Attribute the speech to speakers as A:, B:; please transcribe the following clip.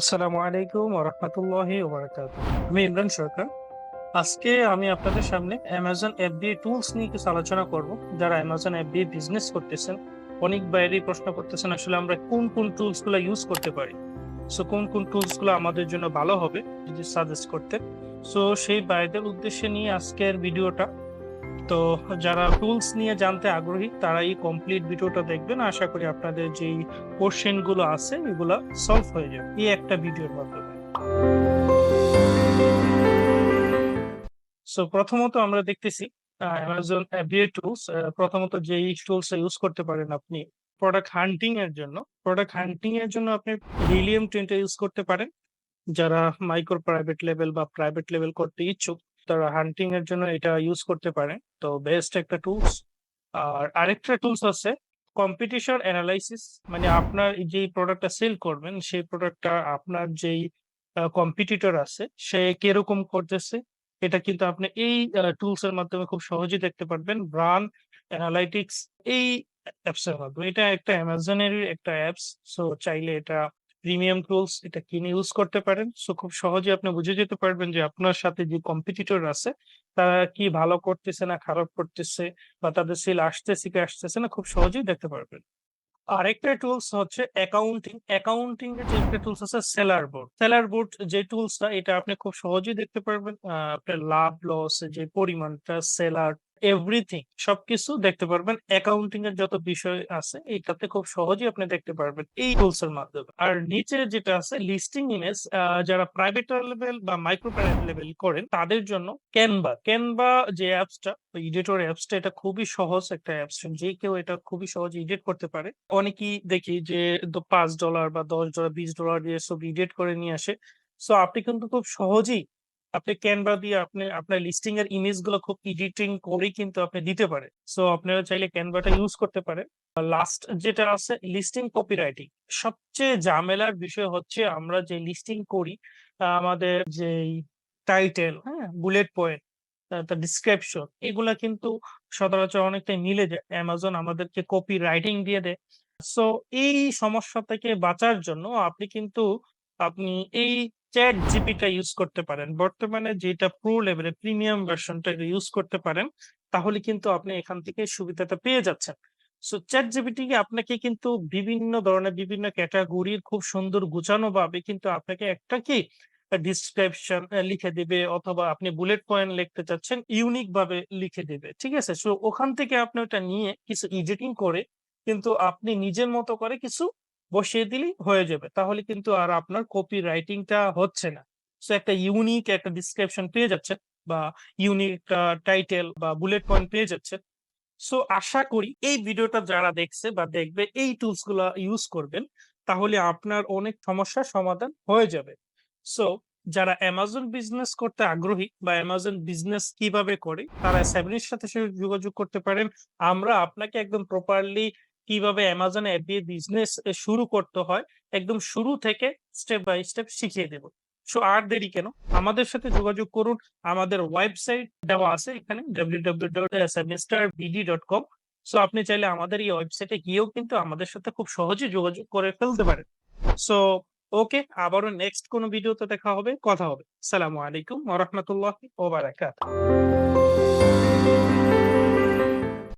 A: আসসালামু আলাইকুম ওরহমতুল্লাহি ওবারাকাতুহ আমি ইমরান সরকার। আজকে আমি আপনাদের সামনে অ্যামাজন এফবিআই টুলস নিয়ে কিছু আলোচনা করব। যারা অ্যামাজন এফবিআই বিজনেস করতেছেন, অনেক বাইরেই প্রশ্ন করতেছেন আসলে আমরা কোন কোন টুলসগুলো ইউজ করতে পারি। সো কোন কোন টুলসগুলো আমাদের জন্য ভালো হবে, যদি সাজেস্ট করতে সো সেই বাইরের উদ্দেশ্যে নিয়ে আজকের ভিডিওটা তো যারা টুলস নিয়ে জানতে আগ্রহী তারা এই কমপ্লিট ভিডিওটা দেখবেন। আশা করি আপনাদের যেই কোশ্চেনগুলো আছে, এগুলা সলভ হয়ে যাবে। এই একটা ভিডিওর মাধ্যমে। সো প্রথমত আমরা দেখতেছি অ্যামাজন বিএ টুলস প্রথমত যেই টুলস ইউজ করতে পারেন আপনি প্রোডাক্ট হান্টিং এর জন্য। প্রোডাক্ট হান্টিং এর জন্য আপনি রিলিয়াম টেন্টে ইউজ করতে পারেন। যারা মাইক্রো প্রাইভেট লেভেল বা প্রাইভেট লেভেল করতে ইচ্ছুক তারা হান্টিং এর জন্য এটা ইউজ করতে পারেন তো বেস্ট একটা টুলস আর আরেকটা টুলস আছে কম্পিটিশন অ্যানালাইসিস মানে আপনার যেই প্রোডাক্টটা সেল করবেন, সেই প্রোডাক্টটা আপনার যেই কম্পিটিটর আছে, সে কীরকম করতেছে, এটা কিন্তু আপনি এই টুলস এর মাধ্যমে খুব সহজেই দেখতে পারবেন। ব্রান্ড অ্যানালাইটিক্স এই অ্যাপস এর মাধ্যমে। এটা একটা অ্যামাজনের একটা অ্যাপস সো চাইলে এটা প্রিমিয়াম টুলস এটা কিনে ইউজ করতে পারেন। সো খুব সহজে আপনি বুঝে যেতে পারবেন যে আপনার সাথে যে কম্পিটিটর আছে, তারা কি ভালো করতেছে না খারাপ করতেছে বা তাদের সেল আসতেছে কি আসতেছে না, খুব সহজেই দেখতে পারবেন। আরেকটা টুলস হচ্ছে অ্যাকাউন্টিং অ্যাকাউন্টিং এর যে একটা টুলস আছে সেলার বোর্ড সেলার বোর্ড যে টুলসটা এটা আপনি খুব সহজেই দেখতে পারবেন। আপনার লাভ লস যে পরিমাণটা সেলার এভরিথিং সবকিছু দেখতে পারবেন। অ্যাকাউন্টিং এর যত বিষয় আছে এটাতে খুব সহজেই আপনি দেখতে পারবেন এই টুলস এর মাধ্যমে। আর নিচে যেটা আছে লিস্টিং ইমেজ যারা প্রাইভেট লেভেল বা মাইক্রো প্রাইভেট লেভেল করেন, তাদের জন্য ক্যানভা ক্যানভা যে অ্যাপসটা এডিটর অ্যাপসটা এটা খুবই সহজ একটা অ্যাপস যে কেউ এটা খুবই সহজে এডিট করতে পারে। অনেকেই দেখি যে পাঁচ ডলার বা দশ ডলার বিশ ডলার দিয়ে সব এডিট করে নিয়ে আসে। সো আপনি কিন্তু খুব সহজেই আপনি ক্যানভা দিয়ে আপনি, আপনার লিস্টিং এর ইমেজগুলো খুব এডিটিং করে কিন্তু আপনি দিতে পারে সো আপনারা চাইলে ক্যানভাটা ইউজ করতে পারেন। লাস্ট যেটা আছে লিস্টিং কপিরাইটিং সবচেয়ে ঝামেলার বিষয় হচ্ছে আমরা যে লিস্টিং করি আমাদের যে টাইটেল হ্যাঁ বুলেট পয়েন্ট তার ডিসক্রিপশন এগুলা কিন্তু সচরাচর অনেকটাই মিলে যায়। অ্যামাজন আমাদেরকে কপি রাইটিং দিয়ে দেয়। সো এই সমস্যা থেকে বাঁচার জন্য আপনি কিন্তু, আপনি এই চ্যাট জিপিটা ইউজ করতে পারেন। বর্তমানে যেটা প্রো লেভেলে প্রিমিয়াম ভার্সনটা ইউজ করতে পারেন, তাহলে কিন্তু আপনি এখান থেকে সুবিধাটা পেয়ে যাচ্ছেন। সো চ্যাট জিপিটি আপনাকে কিন্তু বিভিন্ন ধরনের, বিভিন্ন ক্যাটাগরির খুব সুন্দর গুছানো ভাবে কিন্তু আপনাকে একটা কি ডিসক্রিপশন লিখে দিবে অথবা আপনি বুলেট পয়েন্ট লিখতে চাচ্ছেন ইউনিক ভাবে লিখে দিবে। ঠিক আছে? সো ওখান থেকে আপনি ওটা নিয়ে কিছু এডিটিং করে কিন্তু আপনি নিজের মতো করে কিছু বসিয়ে দিলেই হয়ে যাবে। তাহলে কিন্তু আর আপনার কপি রাইটিংটা হচ্ছে না। সো একটা ইউনিক একটা ডিসক্রিপশন পেয়ে যাচ্ছে বা ইউনিক একটা টাইটেল বা বুলেট পয়েন্ট পেয়ে যাচ্ছেন। সো আশা করি এই ভিডিওটা যারা দেখছে বা দেখবে, এই টুলসগুলা ইউজ করবেন, তাহলে আপনার অনেক সমস্যার সমাধান হয়ে যাবে। সো যারা অ্যামাজন বিজনেস করতে আগ্রহী বা অ্যামাজন বিজনেস কীভাবে করে, তারা সেভেনের সাথে যোগাযোগ করতে পারেন। আমরা আপনাকে একদম প্রপারলি কীভাবে অ্যামাজন অ্যাপ দিয়ে বিজনেস শুরু করতে হয়, একদম শুরু থেকে স্টেপ বাই স্টেপ শিখিয়ে দেব। সো আর দেরি কেন? আমাদের সাথে যোগাযোগ করুন। আমাদের ওয়েবসাইট দেওয়া আছে এখানে www.semesterBD.com সো আপনি চাইলে আমাদের এই ওয়েবসাইটে গিয়েও কিন্তু আমাদের সাথে খুব সহজে যোগাযোগ করে ফেলতে পারেন। সো ওকে আবারও নেক্সট কোনো ভিডিওতে দেখা হবে, কথা হবে। সালামু আলাইকুম ওয়া বারাকাতুহু।